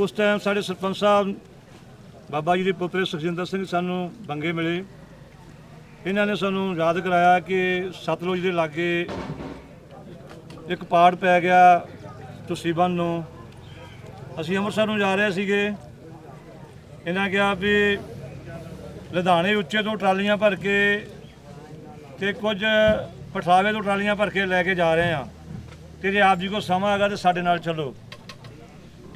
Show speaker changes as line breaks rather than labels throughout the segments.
ਉਸ ਟਾਈਮ ਸਾਡੇ ਸਰਪੰਚ ਸਾਹਿਬ, ਬਾਬਾ ਜੀ ਦੇ ਪੁੱਤਰ ਸੁਖਜਿੰਦਰ ਸਿੰਘ ਸਾਨੂੰ ਬੰਗੇ ਮਿਲੇ। ਇਹਨਾਂ ਨੇ ਸਾਨੂੰ ਯਾਦ ਕਰਾਇਆ ਕਿ ਸਤਲੁਜ ਦੇ ਲਾਗੇ ਇੱਕ ਪਾੜ ਪੈ ਗਿਆ ਤੁਸੀਬਨ ਨੂੰ ਅਸੀਂ ਅੰਮ੍ਰਿਤਸਰ ਨੂੰ ਜਾ ਰਹੇ ਸੀਗੇ। ਇਹਨਾਂ ਕਿਹਾ ਵੀ ਲੁਧਿਆਣੇ ਉੱਚੇ ਤੋਂ ਟਰਾਲੀਆਂ ਭਰ ਕੇ ਤੇ ਕੁਝ ਪਠਾਵੇ ਤੋਂ ਟਰਾਲੀਆਂ ਭਰ ਕੇ ਲੈ ਕੇ ਜਾ ਰਹੇ ਆ ਤੇ ਜੇ ਆਪ ਜੀ ਕੋ ਸਮਾਂ ਹੈਗਾ ਤੇ ਸਾਡੇ ਨਾਲ ਚੱਲੋ।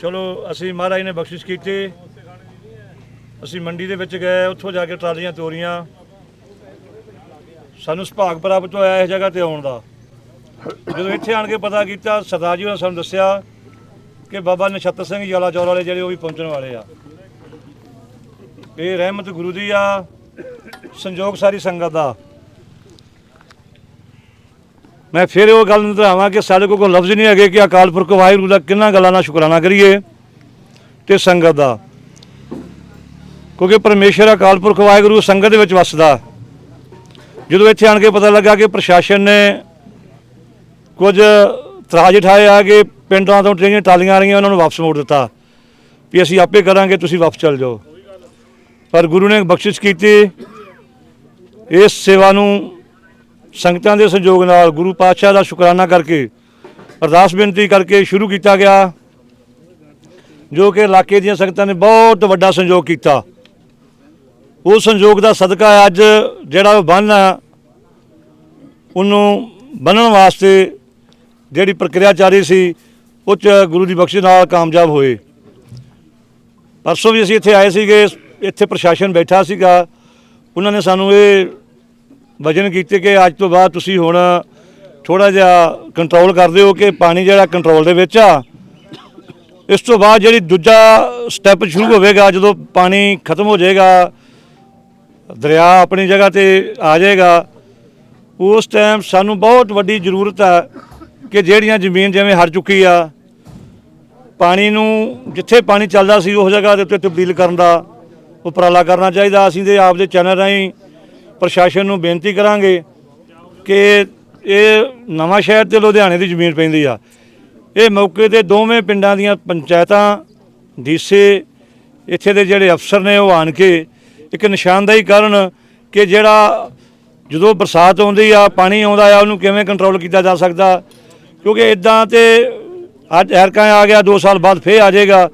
ਚਲੋ, ਅਸੀਂ ਮਹਾਰਾਜ ਨੇ ਬਖਸ਼ਿਸ਼ ਕੀਤੀ। ਅਸੀਂ ਮੰਡੀ ਦੇ ਵਿੱਚ ਗਏ, ਉੱਥੋਂ ਜਾ ਕੇ ਟਰਾਲੀਆਂ ਤੋਰੀਆਂ। ਸਾਨੂੰ ਸੁਭਾਗ ਪ੍ਰਾਪਤ ਹੋਇਆ ਇਸ ਜਗ੍ਹਾ ਤੇ ਆਉਣ ਦਾ। ਜਦੋਂ ਇੱਥੇ ਆਣ ਕੇ ਪਤਾ ਕੀਤਾ, ਸਰਦਾਰ ਜੀ ਨੇ ਸਾਨੂੰ ਦੱਸਿਆ ਕਿ ਬਾਬਾ ਨਛੱਤਰ ਸਿੰਘ ਯਾਲਾ ਚੌਰ ਵਾਲੇ ਜਿਹੜੇ ਉਹ ਵੀ ਪਹੁੰਚਣ ਵਾਲੇ ਆ। ਇਹ ਰਹਿਮਤ ਗੁਰੂ ਦੀ ਆ, ਸੰਜੋਗ ਸਾਰੀ ਸੰਗਤ ਦਾ। ਮੈਂ ਫਿਰ ਉਹ ਗੱਲ ਨੂੰ ਦੁਹਰਾਵਾਂ ਕਿ ਸਾਡੇ ਕੋਲ ਕੋਈ ਲਫ਼ਜ਼ ਨਹੀਂ ਹੈਗੇ ਕਿ ਅਕਾਲ ਪੁਰਖ ਵਾਹਿਗੁਰੂ ਦਾ ਕਿੰਨਾ ਗੱਲਾਂ ਨਾਲ ਸ਼ੁਕਰਾਨਾ ਕਰੀਏ ਤੇ ਸੰਗਤ ਦਾ। ਕਿਉਂਕਿ ਪਰਮੇਸ਼ਰ ਅਕਾਲ ਪੁਰਖ ਵਾਹਿਗੁਰੂ ਸੰਗਤ ਦੇ ਵਿੱਚ ਵਸਦਾ। ਜਦੋਂ ਇੱਥੇ ਆਣ ਕੇ ਪਤਾ ਲੱਗਾ ਕਿ ਪ੍ਰਸ਼ਾਸਨ ਨੇ ਕੁਝ ਤਰਾਜ ਠਾਏ ਆ ਕਿ ਪਿੰਡਾਂ ਤੋਂ ਜਿਹੜੀਆਂ ਟਾਲੀਆਂ ਆ ਰਹੀਆਂ, ਉਹਨਾਂ ਨੂੰ ਵਾਪਸ ਮੋੜ ਦਿੱਤਾ। ਵੀ ਅਸੀਂ ਆਪੇ ਕਰਾਂਗੇ, ਤੁਸੀਂ ਵਾਪਸ ਚੱਲ ਜਾਓ। ਪਰ ਗੁਰੂ ਨੇ ਬਖਸ਼ਿਸ਼ ਕੀਤੀ। ਇਸ ਸੇਵਾ ਨੂੰ ਸੰਗਤਾਂ ਦੇ ਸਹਿਯੋਗ ਨਾਲ ਗੁਰੂ ਪਾਤਸ਼ਾਹ ਦਾ ਸ਼ੁਕਰਾਨਾ ਕਰਕੇ ਅਰਦਾਸ ਬੇਨਤੀ ਕਰਕੇ ਸ਼ੁਰੂ ਕੀਤਾ ਗਿਆ, ਜੋ ਕਿ ਇਲਾਕੇ ਦੀਆਂ ਸੰਗਤਾਂ ਨੇ ਬਹੁਤ ਵੱਡਾ ਸੰਯੋਗ ਕੀਤਾ। ਉਹ ਸੰਯੋਗ ਦਾ ਸਦਕਾ ਅੱਜ ਜਿਹੜਾ ਬੰਨ ਆ, ਉਹਨੂੰ ਬੰਨਣ ਵਾਸਤੇ ਜਿਹੜੀ ਪ੍ਰਕਿਰਿਆ ਜਾਰੀ ਸੀ, ਉਹ 'ਚ ਗੁਰੂ ਦੀ ਬਖਸ਼ਿਸ਼ ਨਾਲ ਕਾਮਯਾਬ ਹੋਏ। ਪਰਸੋਂ ਵੀ ਅਸੀਂ ਇੱਥੇ ਆਏ ਸੀਗੇ, ਇੱਥੇ ਪ੍ਰਸ਼ਾਸਨ ਬੈਠਾ ਸੀਗਾ, ਉਹਨਾਂ ਨੇ ਸਾਨੂੰ ਇਹ ਵਜ਼ਨ ਕੀਤੇ ਕਿ ਅੱਜ ਤੋਂ ਬਾਅਦ ਤੁਸੀਂ ਹੁਣ ਥੋੜਾ ਜਿਹਾ ਕੰਟਰੋਲ ਕਰਦੇ ਹੋ ਕਿ ਪਾਣੀ ਜਿਹੜਾ ਕੰਟਰੋਲ ਦੇ ਵਿੱਚ ਆ, ਇਸ ਤੋਂ ਬਾਅਦ ਜਿਹੜੀ ਦੂਜਾ ਸਟੈਪ ਸ਼ੁਰੂ ਹੋਵੇਗਾ, ਜਦੋਂ ਪਾਣੀ ਖਤਮ ਹੋ ਜਾਏਗਾ, ਦਰਿਆ ਆਪਣੀ ਜਗ੍ਹਾ ਤੇ ਆ ਜਾਏਗਾ, ਉਸ ਟਾਈਮ ਸਾਨੂੰ ਬਹੁਤ ਵੱਡੀ ਜ਼ਰੂਰਤ ਹੈ ਕਿ ਜਿਹੜੀਆਂ ਜ਼ਮੀਨ ਜਿਵੇਂ ਹਰ ਚੁੱਕੀ ਆ, ਪਾਣੀ ਨੂੰ ਜਿੱਥੇ ਪਾਣੀ ਚੱਲਦਾ ਸੀ ਉਸ ਜਗ੍ਹਾ ਦੇ ਉੱਤੇ ਤਬਦੀਲ ਕਰਨ ਦਾ ਉਪਰਾਲਾ ਕਰਨਾ ਚਾਹੀਦਾ। ਅਸੀਂ ਦੇ ਆਪ ਦੇ ਚੈਨਲ ਰਾਹੀਂ ਪ੍ਰਸ਼ਾਸਨ ਨੂੰ ਬੇਨਤੀ ਕਰਾਂਗੇ ਕਿ ਇਹ ਨਵਾਂ ਸ਼ਹਿਰ ਤੇ ਲੁਧਿਆਣੇ ਦੀ ਜ਼ਮੀਨ ਪੈਂਦੀ ਆ। ਇਹ ਮੌਕੇ ਤੇ ਦੋਵੇਂ ਪਿੰਡਾਂ ਦੀਆਂ ਪੰਚਾਇਤਾਂ ਡੀਸੇ ਇੱਥੇ ਦੇ ਜਿਹੜੇ ਅਫਸਰ ਨੇ ਉਹ ਆਣ ਕੇ ਇੱਕ ਨਿਸ਼ਾਨਦਾਈ ਕਰਨ ਕਿ ਜਿਹੜਾ ਜਦੋਂ ਬਰਸਾਤ ਆਉਂਦੀ ਆ, ਪਾਣੀ ਆਉਂਦਾ ਆ, ਉਹਨੂੰ ਕਿਵੇਂ ਕੰਟਰੋਲ ਕੀਤਾ ਜਾ ਸਕਦਾ? ਕਿਉਂਕਿ ਇਦਾਂ ਤੇ ਅੱਜ ਐਰਕਾਂ ਆ ਗਿਆ 2 ਸਾਲ ਬਾਅਦ ਫੇਰ ਆ ਜਾਏਗਾ।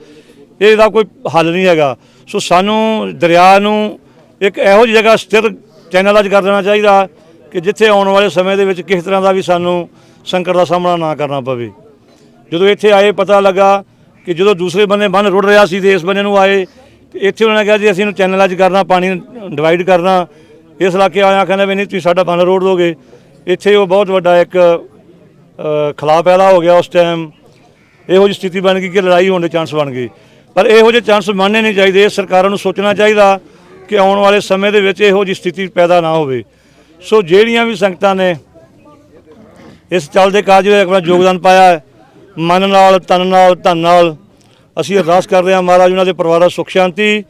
ਇਹਦਾ ਕੋਈ ਹੱਲ ਨਹੀਂ ਹੈਗਾ। ਸੋ ਸਾਨੂੰ ਦਰਿਆ ਨੂੰ ਇੱਕ ਇਹੋ ਜਿਹੀ ਜਗ੍ਹਾ ਸਥਿਰ ਚੈਨਲਾਈਜ਼ ਕਰ ਦੇਣਾ ਚਾਹੀਦਾ ਕਿ ਜਿੱਥੇ ਆਉਣ ਵਾਲੇ ਸਮੇਂ ਦੇ ਵਿੱਚ ਕਿਸੇ ਤਰ੍ਹਾਂ ਦਾ ਵੀ ਸਾਨੂੰ ਸੰਕਟ ਦਾ ਸਾਹਮਣਾ ਨਾ ਕਰਨਾ ਪਵੇ। ਜਦੋਂ ਇੱਥੇ ਆਏ ਪਤਾ ਲੱਗਾ ਕਿ ਜਦੋਂ ਦੂਸਰੇ ਬੰਨੇ ਬੰਨ ਰੁੜ ਰਿਹਾ ਸੀ ਤੇ ਇਸ ਬੰਨੇ ਨੂੰ ਆਏ ਤੇ ਇੱਥੇ ਉਹਨਾਂ ਨੇ ਕਿਹਾ ਜੀ ਅਸੀਂ ਇਹਨੂੰ ਚੈਨਲਾਈਜ਼ ਕਰਨਾ ਪਾਣੀ ਡਿਵਾਈਡ ਕਰਨਾ। ਇਸ ਇਲਾਕੇ ਆਇਆ ਕਹਿੰਦਾ ਵੀ ਨਹੀਂ ਤੁਸੀਂ ਸਾਡਾ ਬੰਨ ਰੋੜ ਦੋਗੇ। ਇੱਥੇ ਉਹ ਬਹੁਤ ਵੱਡਾ ਇੱਕ ਅ, ਪੈਦਾ ਹੋ ਗਿਆ ਉਸ ਟਾਈਮ ਇਹੋ ਜਿਹੀ ਸਥਿਤੀ ਬਣ ਗਈ ਕਿ ਲੜਾਈ ਹੋਣ ਦੇ ਚਾਂਸ ਬਣ ਗਏ। ਪਰ ਇਹੋ ਜਿਹੇ ਚਾਂਸ ਮੰਨਣੇ ਨਹੀਂ ਚਾਹੀਦੇ ਸਰਕਾਰਾਂ ਨੂੰ ਸੋਚਣਾ ਚਾਹੀਦਾ ਕਿ ਆਉਣ ਵਾਲੇ ਸਮੇਂ ਦੇ ਵਿੱਚ ਇਹੋ ਜਿਹੀ ਸਥਿਤੀ ਪੈਦਾ ਨਾ ਹੋਵੇ। ਸੋ ਜਿਹੜੀਆਂ ਵੀ ਸੰਗਤਾਂ ਨੇ ਇਸ ਚੱਲਦੇ ਕਾਰਜ ਵਿੱਚ ਆਪਣਾ ਯੋਗਦਾਨ ਪਾਇਆ ਮਨ ਨਾਲ, ਤਨ ਨਾਲ, ਧਨ ਨਾਲ, ਅਸੀਂ ਅਰਦਾਸ ਕਰਦੇ ਹਾਂ ਮਹਾਰਾਜ ਉਹਨਾਂ ਦੇ ਪਰਿਵਾਰਾਂ ਸੁਖ ਸ਼ਾਂਤੀ,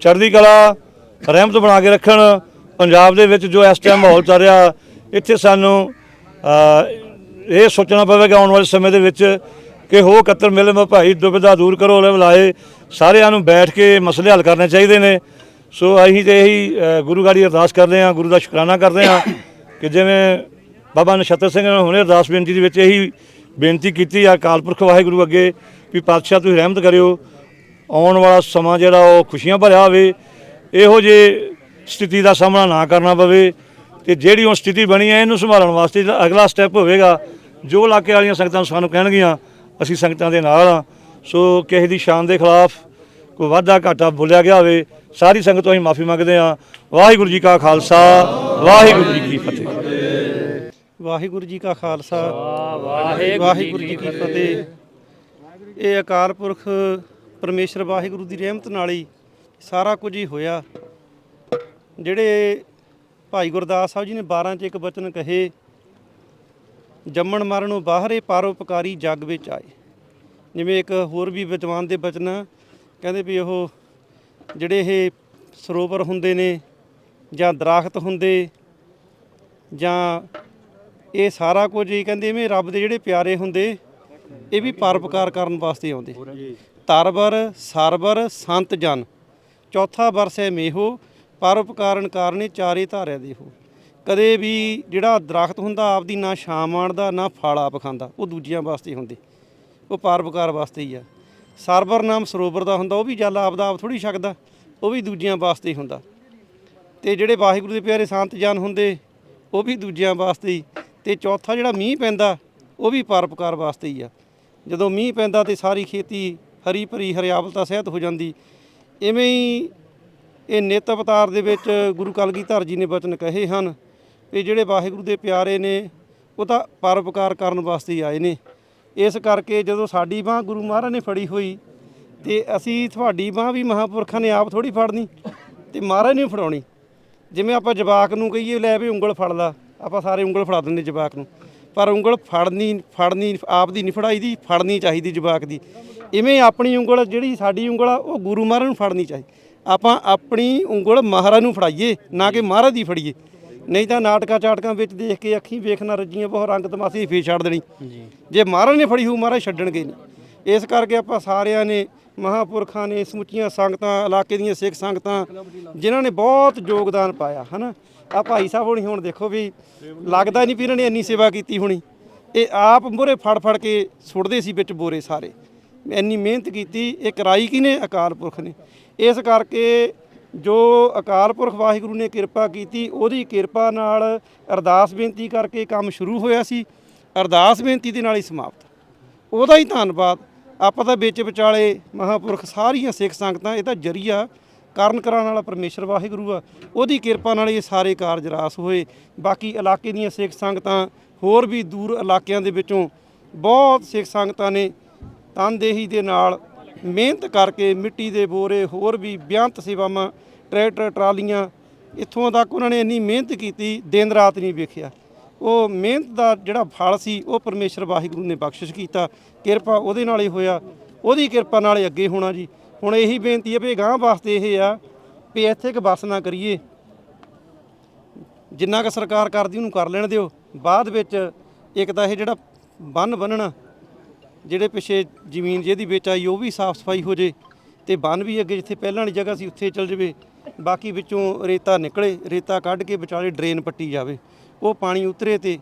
ਚੜ੍ਹਦੀ ਕਲਾ, ਰਹਿਮਤ ਬਣਾ ਕੇ ਰੱਖਣ, ਪੰਜਾਬ ਦੇ ਵਿੱਚ ਜੋ ਇਸ ਟਾਈਮ ਮਾਹੌਲ ਚੱਲ ਰਿਹਾ, ਇੱਥੇ ਸਾਨੂੰ ਇਹ ਸੋਚਣਾ ਪਵੇਗਾ ਆਉਣ ਵਾਲੇ ਸਮੇਂ ਦੇ ਵਿੱਚ ਕਿ ਹੋ ਕਤਰ ਮਿਲ ਭਾਈ ਦੁਬਿਧਾ ਦੂਰ ਕਰੋ, ਲੈ ਬੁਲਾਏ, ਸਾਰਿਆਂ ਨੂੰ ਬੈਠ ਕੇ ਮਸਲੇ ਹੱਲ ਕਰਨੇ ਚਾਹੀਦੇ ਨੇ। ਸੋ ਅਸੀਂ ਤੇ ਇਹੀ ਅ, ਗੁਰੂ ਗਾੜੀ ਅਰਦਾਸ ਕਰਦੇ ਹਾਂ ਗੁਰੂ ਦਾ ਸ਼ੁਕਰਾਨਾ ਕਰਦੇ ਹਾਂ ਕਿ ਜਿਵੇਂ ਬਾਬਾ ਨਛੱਤਰ ਸਿੰਘ ਨੇ ਹੁਣੇ ਅਰਦਾਸ ਬੇਨਤੀ ਦੇ ਵਿੱਚ ਇਹੀ ਬੇਨਤੀ ਕੀਤੀ ਆ ਅਕਾਲ ਪੁਰਖ ਵਾਹਿਗੁਰੂ ਅੱਗੇ ਵੀ ਪਾਤਸ਼ਾਹ ਤੁਸੀਂ ਰਹਿਮਤ ਕਰਿਓ। ਆਉਣ ਵਾਲਾ ਸਮਾਂ ਜਿਹੜਾ ਉਹ ਖੁਸ਼ੀਆਂ ਭਰਿਆ ਹੋਵੇ ਇਹੋ ਜੇ ਸਥਿਤੀ ਦਾ ਸਾਹਮਣਾ ਨਾ ਕਰਨਾ ਪਵੇ ਤੇ ਜਿਹੜੀ ਉਹ ਸਥਿਤੀ ਬਣੀ ਹੈ ਇਹਨੂੰ ਸੰਭਾਲਣ ਵਾਸਤੇ ਜਿਹੜਾ ਅਗਲਾ ਸਟੈਪ ਹੋਵੇਗਾ ਜੋ ਇਲਾਕੇ ਵਾਲੀਆਂ ਸੰਗਤਾਂ ਸਾਨੂੰ ਕਹਿਣਗੀਆਂ ਅਸੀਂ ਸੰਗਤਾਂ ਦੇ ਨਾਲ ਆ ਸੋ ਕਿਸੇ ਦੀ ਸ਼ਾਨ ਦੇ ਖਿਲਾਫ ਕੋਈ ਵਾਧਾ ਘਾਟਾ ਬੋਲਿਆ ਗਿਆ ਹੋਵੇ ਸਾਰੀ ਸੰਗਤ ਤੋਂ ਅਸੀਂ ਮਾਫੀ ਮੰਗਦੇ ਹਾਂ। ਵਾਹਿਗੁਰੂ ਜੀ ਕਾ ਖਾਲਸਾ ਵਾਹਿਗੁਰੂ ਜੀ ਕੀ ਫਤਿਹ।
ਵਾਹਿਗੁਰੂ ਜੀ ਕਾ ਖਾਲਸਾ ਵਾਹਿਗੁਰੂ ਜੀ ਕੀ ਫਤਿਹ। ਇਹ ਅਕਾਲ ਪੁਰਖ ਪਰਮੇਸ਼ਰ ਵਾਹਿਗੁਰੂ ਦੀ ਰਹਿਮਤ ਨਾਲ ਹੀ ਸਾਰਾ ਕੁਝ ਹੀ ਹੋਇਆ। ਜਿਹੜੇ ਭਾਈ ਗੁਰਦਾਸ ਸਾਹਿਬ ਜੀ ਨੇ 12 ਚ ਇੱਕ ਬਚਨ ਕਹੇ ਜੰਮਣ ਮਰਨੋਂ ਬਾਹਰੇ ਪਰਉਪਕਾਰੀ ਜਗ ਵਿੱਚ ਆਏ। ਜਿਵੇਂ ਇੱਕ ਹੋਰ ਵੀ ਵਿਦਵਾਨ ਦੇ ਬਚਨ ਕਹਿੰਦੇ ਵੀ ਉਹ ਜਿਹੜੇ ਇਹ ਸਰੋਵਰ ਹੁੰਦੇ ਨੇ ਜਾਂ ਦਰਖਤ ਹੁੰਦੇ ਜਾਂ ਇਹ ਸਾਰਾ ਕੁਝ ਇਹ ਕਹਿੰਦੇ ਐਵੇਂ ਰੱਬ ਦੇ ਜਿਹੜੇ ਪਿਆਰੇ ਹੁੰਦੇ, ਇਹ ਵੀ ਪਰਪਕਾਰ ਕਰਨ ਵਾਸਤੇ ਆਉਂਦੇ। ਤਰਵਰ ਸਰਬਰ, ਸੰਤ, ਜਨ। ਚੌਥਾ ਵਰਸ ਹੈ ਮੇਹੋ, ਪਰਉਪਕਾਰਨ ਕਾਰਨੇ ਚਾਰੇ ਧਾਰਿਆ ਦੇਹੋ ਕਦੇ ਵੀ ਜਿਹੜਾ ਦਰਖਤ ਹੁੰਦਾ, ਆਪਦੀ ਨਾ ਛਾਂ ਮਾਣਦਾ, ਨਾ ਫਲ ਆਪ ਖਾਂਦਾ, ਉਹ ਦੂਜਿਆਂ ਵਾਸਤੇ ਹੁੰਦੇ। ਉਹ ਪਰਪਕਾਰ ਵਾਸਤੇ ਹੀ ਆ। ਸਰਬਰ ਨਾਮ ਸਰੋਵਰ ਦਾ ਹੁੰਦਾ, ਉਹ ਵੀ ਜਲ ਆਪਦਾ ਆਪ ਥੋੜੀ ਛਕਦਾ, ਉਹ ਵੀ ਦੂਜਿਆਂ ਵਾਸਤੇ ਹੀ ਹੁੰਦਾ। ਤੇ ਜਿਹੜੇ ਵਾਹਿਗੁਰੂ ਦੇ ਪਿਆਰੇ ਸੰਤ ਜਨ ਹੁੰਦੇ, ਉਹ ਵੀ ਦੂਜਿਆਂ ਵਾਸਤੇ ਹੀ। ਤੇ ਚੌਥਾ ਜਿਹੜਾ ਮੀਂਹ ਪੈਂਦਾ, ਉਹ ਵੀ ਪਰਪਕਾਰ ਵਾਸਤੇ ਹੀ ਆ। ਜਦੋਂ ਮੀਂਹ ਪੈਂਦਾ ਤੇ ਸਾਰੀ ਖੇਤੀ ਹਰੀ ਭਰੀ, ਹਰਿਆਵਲਤਾ ਸਹਿਤ ਹੋ ਜਾਂਦੀ। ਇਵੇਂ ਹੀ ਇਹ ਨਿਤ ਅਵਤਾਰ ਦੇ ਵਿੱਚ ਗੁਰੂ ਕਲਗੀਧਰ ਜੀ ਨੇ ਬਚਨ ਕਹੇ ਹਨ ਵੀ ਜਿਹੜੇ ਵਾਹਿਗੁਰੂ ਦੇ ਪਿਆਰੇ ਨੇ, ਉਹ ਤਾਂ ਪਰਪਕਾਰ ਕਰਨ ਵਾਸਤੇ ਹੀ ਆਏ ਨੇ। ਇਸ ਕਰਕੇ ਜਦੋਂ ਸਾਡੀ ਬਾਹ ਗੁਰੂ ਮਹਾਰਾਜ ਨੇ ਫੜੀ ਹੋਈ, ਤੇ ਅਸੀਂ ਤੁਹਾਡੀ ਬਾਹ ਵੀ ਮਹਾਪੁਰਖਾਂ ਨੇ ਆਪ ਥੋੜੀ ਫੜਨੀ ਤੇ ਮਹਾਰਾਜ ਨੇ ਫੜਾਉਣੀ। ਜਿਵੇਂ ਆਪਾਂ ਜਵਾਕ ਨੂੰ ਕਹੀਏ ਲੈ ਵੀ ਉਂਗਲ ਫੜ ਲਾ, ਆਪਾਂ ਸਾਰੇ ਉਂਗਲ ਫੜਾ ਦਿੰਦੇ ਜਵਾਕ ਨੂੰ। ਪਰ ਉਂਗਲ ਫੜਨੀ ਫੜਨੀ, ਆਪ ਦੀ ਨਹੀਂ ਫੜਾਈ ਦੀ, ਫੜਨੀ ਚਾਹੀਦੀ ਜਵਾਕ ਦੀ। ਇਵੇਂ ਆਪਣੀ ਉਂਗਲ ਜਿਹੜੀ ਸਾਡੀ ਉਂਗਲ ਆ, ਉਹ ਗੁਰੂ ਮਹਾਰਾਜ ਨੂੰ ਫੜਨੀ ਚਾਹੀਦੀ ਆਪਾਂ ਆਪਣੀ ਉਂਗਲ ਮਹਾਰਾਜ ਨੂੰ ਫੜਾਈਏ, ਨਾ ਕਿ ਮਹਾਰਾਜ ਦੀ ਫੜੀਏ। ਨਹੀਂ ਤਾਂ ਨਾਟਕਾਂ ਚਾਟਕਾਂ ਵਿੱਚ ਦੇਖ ਕੇ ਅੱਖੀਂ ਵੇਖਣਾ ਰੱਜੀਆਂ ਬਹੁਤ ਰੰਗ ਤਮਾਸ਼ੀ ਫੇਰ ਛੱਡ ਦੇਣੀ। ਜੇ। ਮਹਾਰਾਜ ਨੇ ਫੜੀ ਹੋਊ ਮਹਾਰਾਜ ਛੱਡਣਗੇ ਨਹੀਂ ਇਸ ਕਰਕੇ ਆਪਾਂ ਸਾਰਿਆਂ ਨੇ ਮਹਾਪੁਰਖਾਂ ਨੇ ਸਮੁੱਚੀਆਂ ਸੰਗਤਾਂ ਇਲਾਕੇ ਦੀਆਂ ਸਿੱਖ ਸੰਗਤਾਂ ਜਿਨ੍ਹਾਂ ਨੇ ਬਹੁਤ ਯੋਗਦਾਨ ਪਾਇਆ ਹਨਾ? ਆ ਭਾਈ ਸਾਹਿਬ ਹੁਣੀ ਹੁਣ ਦੇਖੋ ਵੀ ਲੱਗਦਾ ਨਹੀਂ ਵੀ ਇਹਨਾਂ ਨੇ ਇੰਨੀ ਸੇਵਾ ਕੀਤੀ ਹੋਣੀ। ਇਹ ਆਪ ਮੂਹਰੇ ਫੜ ਫੜ ਕੇ ਸੁੱਟਦੇ ਸੀ ਵਿੱਚ ਬੋਰੇ ਸਾਰੇ। ਇੰਨੀ ਮਿਹਨਤ ਕੀਤੀ ਇਹ ਕਰਾਈ ਕਿਨੇ ਅਕਾਲ ਪੁਰਖ ਨੇ। ਇਸ ਕਰਕੇ ਜੋ ਅਕਾਲ ਪੁਰਖ ਵਾਹਿਗੁਰੂ ਨੇ ਕਿਰਪਾ ਕੀਤੀ, ਉਹਦੀ ਕਿਰਪਾ ਨਾਲ ਅਰਦਾਸ ਬੇਨਤੀ ਕਰਕੇ ਕੰਮ ਸ਼ੁਰੂ ਹੋਇਆ ਸੀ। ਅਰਦਾਸ ਬੇਨਤੀ ਦੇ ਨਾਲ ਹੀ ਸਮਾਪਤ। ਉਹਦਾ ਹੀ ਧੰਨਵਾਦ। ਆਪਾਂ ਤਾਂ ਵਿੱਚ ਵਿਚਾਲੇ ਮਹਾਪੁਰਖ ਸਾਰੀਆਂ ਸਿੱਖ ਸੰਗਤਾਂ, ਇਹ ਤਾਂ ਜਰੀਆ ਕਰਨ ਕਰਾਉਣ ਵਾਲਾ ਪਰਮੇਸ਼ਰ ਵਾਹਿਗੁਰੂ ਆ। ਉਹਦੀ ਕਿਰਪਾ ਨਾਲ ਇਹ ਸਾਰੇ ਕਾਰਜ ਰਾਸ ਹੋਏ। ਬਾਕੀ ਇਲਾਕੇ ਦੀਆਂ ਸਿੱਖ ਸੰਗਤਾਂ, ਹੋਰ ਵੀ ਦੂਰ ਇਲਾਕਿਆਂ ਦੇ ਵਿੱਚੋਂ ਬਹੁਤ ਸਿੱਖ ਸੰਗਤਾਂ ਨੇ ਤਨਦੇਹੀ ਦੇ ਨਾਲ ਮਿਹਨਤ ਕਰਕੇ ਮਿੱਟੀ ਦੇ ਬੋਰੇ ਹੋਰ ਵੀ ਬਿਆੰਤ ਸੇਵਾਵਾਂ ਟਰੈਕਟਰ ਟਰਾਲੀਆਂ ਇੱਥੋਂ ਤੱਕ ਉਹਨਾਂ ਨੇ ਇੰਨੀ ਮਿਹਨਤ ਕੀਤੀ, ਦਿਨ ਰਾਤ ਨਹੀਂ ਵੇਖਿਆ। ਉਹ ਮਿਹਨਤ ਦਾ ਜਿਹੜਾ ਫਲ ਸੀ, ਉਹ ਪਰਮੇਸ਼ਰ ਵਾਹਿਗੁਰੂ ਨੇ ਬਖਸ਼ਿਸ਼ ਕੀਤਾ। ਕਿਰਪਾ ਉਹਦੇ ਨਾਲ ਹੀ ਹੋਇਆ, ਉਹਦੀ ਕਿਰਪਾ ਨਾਲ ਹੀ ਅੱਗੇ ਹੋਣਾ ਜੀ। ਹੁਣ ਇਹੀ ਬੇਨਤੀ ਹੈ ਵੀ ਗਾਂ ਵਾਸਤੇ ਇਹ ਆ ਵੀ ਇੱਥੇ ਇੱਕ ਬੱਸ ਨਾ ਕਰੀਏ। ਜਿੰਨਾ ਕੁ ਸਰਕਾਰ ਕਰਦੀ, ਉਹਨੂੰ ਕਰ ਲੈਣ ਦਿਓ। ਬਾਅਦ ਵਿੱਚ ਇੱਕ ਤਾਂ ਇਹ ਜਿਹੜਾ ਬੰਨ ਬੰਨਣਾ ਜਿਹੜੇ ਪਿਛੇ ਜ਼ਮੀਨ ਜਿਹਦੀ ਵਿੱਚ ਆਈ ਉਹ ਵੀ ਸਾਫ਼ ਸਫ਼ਾਈ ਹੋ ਜੇ ਤੇ ਬੰਨ ਵੀ ਅੱਗੇ ਜਿੱਥੇ ਪਹਿਲਾਂ ਵਾਲੀ ਜਗ੍ਹਾ ਸੀ ਉੱਥੇ ਚਲ ਜਾਵੇ। ਬਾਕੀ ਵਿੱਚੋਂ ਰੇਤਾ ਨਿਕਲੇ, ਰੇਤਾ ਕੱਢ ਕੇ ਵਿਚਾਲੇ ਡਰੇਨ ਪੱਟੀ ਜਾਵੇ। ਉਹ ਪਾਣੀ ਉਤਰੇ ਤੇ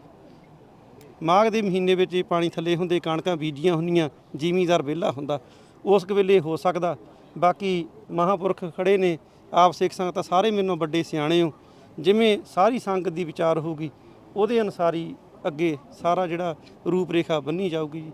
ਮਾਘ ਦੇ ਮਹੀਨੇ ਵਿੱਚ ਇਹ ਪਾਣੀ ਥੱਲੇ ਹੁੰਦੇ ਕਣਕਾਂ ਬੀਜੀਆਂ ਹੁੰਦੀਆਂ, ਜ਼ਿਮੀਦਾਰ ਵਿਹਲਾ ਹੁੰਦਾ। ਉਸ ਵੇਲੇ ਹੋ ਸਕਦਾ। ਬਾਕੀ ਮਹਾਪੁਰਖ ਖੜੇ ਨੇ, ਆਪ ਸਿੱਖ ਸੰਗਤਾਂ ਸਾਰੇ ਮੈਨੂੰ ਵੱਡੇ ਸਿਆਣੇ ਹੋ। ਜਿਵੇਂ ਸਾਰੀ ਸੰਗਤ ਦੀ ਵਿਚਾਰ ਹੋਊਗੀ, ਉਹਦੇ ਅਨੁਸਾਰ ਹੀ ਅੱਗੇ ਸਾਰਾ ਜਿਹੜਾ ਰੂਪ ਰੇਖਾ ਬੰਨੀ ਜਾਊਗੀ ਜੀ।